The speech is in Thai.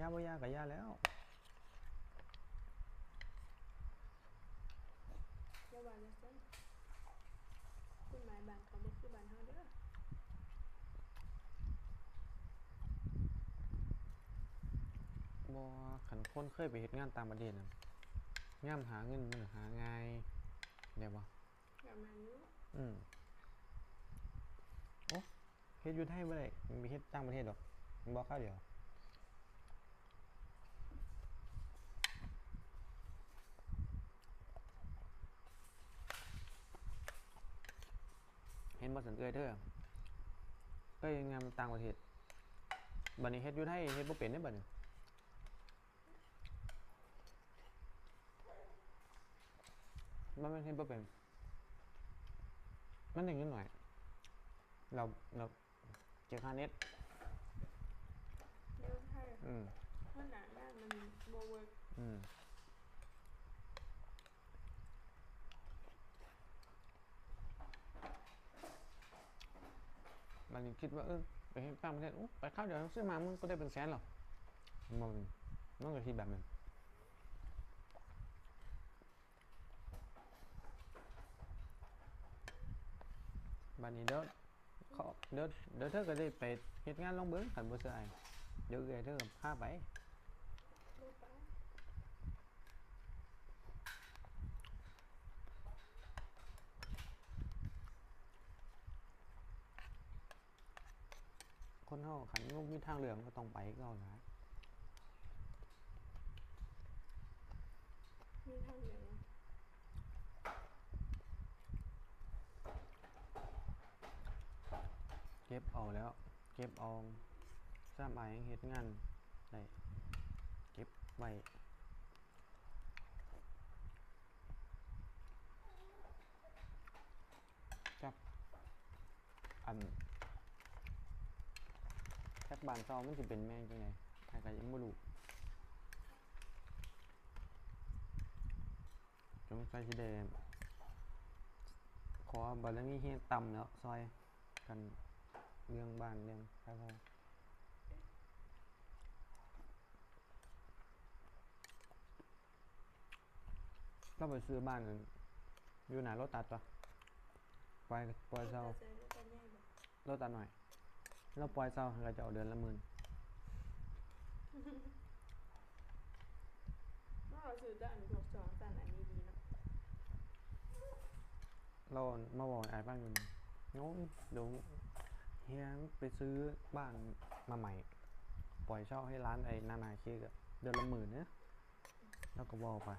ยาบ่ยากับยาแล้วเดี๋ยววันละเส้นคุณหมายบ้านเขาบ่คือบ้านเฮาเด้อบ่ขันคนเคยไปเฮ็ดงานต่างประเทศน่ะงามหาเงินมันก็หาง่ายได้บ่ประมาณนี้อืมโอ้เฮ็ดอยู่ไทยบ่ได้มันไปเฮ็ดต่างประเทศดอกมันบ่เข้าวเดียว นบ่สันเอื้อยเด้อเอ้ยงานต่างประเทศบัดนี้เฮ็ดอยู่ไทยเฮ็ดบ่เป็นเด้อบัดนี้มันไม่นเฮ็ดบ่เป็น มันได้เงินหน่อย เราเราเจอค่าเน็ตเดี๋ยวถ้าอืมถ้าหนาด้านมันบ่เวิร์กอืม มันยังคิดว่าเออไปต่างประเทศไปข้าวเดียวซื้อมามันก็ได้เป็นแสนหรอกมันมันก็คิดแบบนั้นบัดนี้เด้อเขาเด้อเด้อเธอก็ได้ไปเฮ็ดงานลองเบิ้งขันบ่เสื้อไอเดี๋ยวเอื้อยเธอก็พาไป คนเฮาขันลูกมีทางเลือมันก็ต้องไปก็เอานะมีทางเดียวนะเก็บเอาแล้ว เก็บเอาสร้างอายเฮ็ดงานได้เก็บไว้จักอัน บานเซามันสิเป็นแม่งจังไดใครก็ยังบ่รู้จงใส่สิได้ขอบารมีเฮ็ดต่ำแล้วซอยกันเรื่องบ้านเรื่องใครพอเราไปซื้อบ้านนั่นอยู่ไหนรถตัดปะปล่อยปล่อยเซาเจอแล้วกันใหญ่บ่รถตัดหน่อย เราปล่อยเซาเราจะเอาเดือนละหมื่นว่าเราซื้อด้านหกสองด้านอันนี้ดีเนาะเรามาบอกไอ้บ้านอยู่โน้มเดี๋ยวเฮียไปซื้อบ้านมาใหม่ ปล่อยเช่าให้ร้านไอ้นานาคิกอะเดือนละหมื่นเนี่ยแล้วก็บอกไป